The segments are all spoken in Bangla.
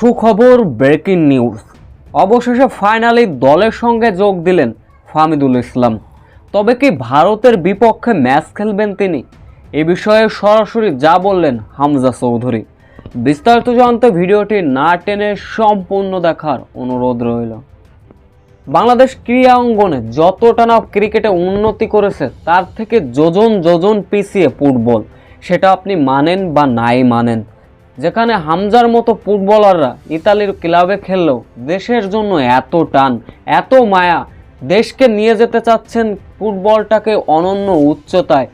সুখবর ব্রেকিং নিউজ অবশেষে ফাইনালি দলের সঙ্গে যোগ দিলেন ফামিদুল ইসলাম। তবে কি ভারতের বিপক্ষে ম্যাচ খেলবেন তিনি? এ বিষয়ে সরাসরি যা বললেন হামজা চৌধুরী। বিস্তারিত জানতে ভিডিওটি না টেনে সম্পূর্ণ দেখার অনুরোধ রইল। বাংলাদেশ ক্রীড়া অঙ্গনে যতটা না ক্রিকেটে উন্নতি করেছে, তার থেকে যোজন যোজন পিছিয়ে ফুটবল, সেটা আপনি মানেন বা নাই মানেন। যেখানে হামজার মতো ফুটবলাররা ইতালির ক্লাবে খেললেও দেশের জন্য এত টান, এত মায়া। দেশকে নিয়ে যেতে চাচ্ছেন ফুটবলটাকে অনন্য উচ্চতায়।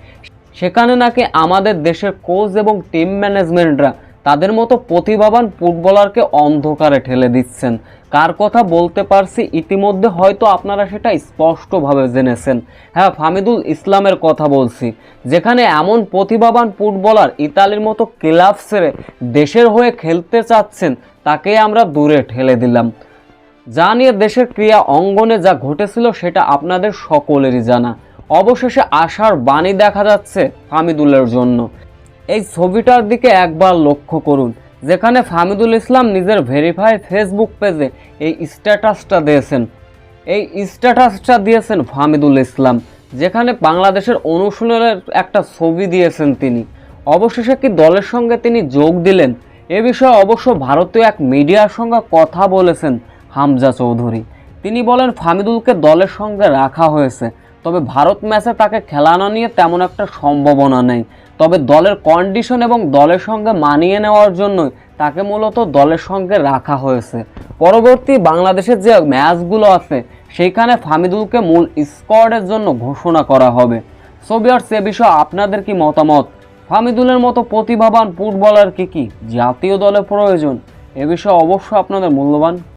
সেখানে নাকি আমাদের দেশের কোচ এবং টিম ম্যানেজমেন্টরা তাদের মতো প্রতিভাবান ফুটবলারকে অন্ধকারে ঠেলে দিচ্ছেন। কার কথা বলতে পারছি ইতিমধ্যে হয়তো আপনারা সেটা স্পষ্টভাবে জেনেছেন। হ্যাঁ ফামিদুল ইসলামের কথা বলছি। যেখানে এমন প্রতিভাবান ফুটবলার ইতালির মতো ক্লাব ছেড়ে দেশের হয়ে খেলতে চাচ্ছেন, তাকে আমরা দূরে ঠেলে দিলাম। যা নিয়ে দেশের ক্রিয়া অঙ্গনে যা ঘটেছিল সেটা আপনাদের সকলেরই জানা। অবশেষে আশার বাণী দেখা যাচ্ছে ফামিদুলের জন্য। এই ছবিটার দিকে একবার লক্ষ্য করুন, যেখানে ফামিদুল ইসলাম নিজের ভেরিফাই ফেসবুক পেজে এই স্ট্যাটাসটা দিয়েছেন। এই স্ট্যাটাসটা দিয়েছেন ফামিদুল ইসলাম, যেখানে বাংলাদেশের অনুশীলনের একটা ছবি দিয়েছেন তিনি। অবশেষে কি দলের সঙ্গে তিনি যোগ দিলেন? এ বিষয়ে অবশ্য ভারতীয় এক মিডিয়ার সঙ্গে কথা বলেছেন হামজা চৌধুরী। তিনি বলেন ফামিদুলকে দলের সঙ্গে রাখা হয়েছে। তবে ভারত ম্যাচে তাকে খেলানো নিয়ে তেমন একটা সম্ভাবনা নেই। তবে দলের কন্ডিশন এবং দলের সঙ্গে মানিয়ে নেওয়ার জন্যই তাকে মূলত দলের সঙ্গে রাখা হয়েছে। পরবর্তী বাংলাদেশের যে ম্যাচগুলো আছে, সেইখানে ফামিদুলকে মূল স্কোয়াডের জন্য ঘোষণা করা হবে। সোবিয়ার সে বিষয়ে আপনাদের কি মতামত? ফামিদুলের মতো প্রতিভাবান ফুটবলার কি কি? জাতীয় দলে প্রয়োজন? এ বিষয়ে অবশ্যই আপনাদের মূল্যবান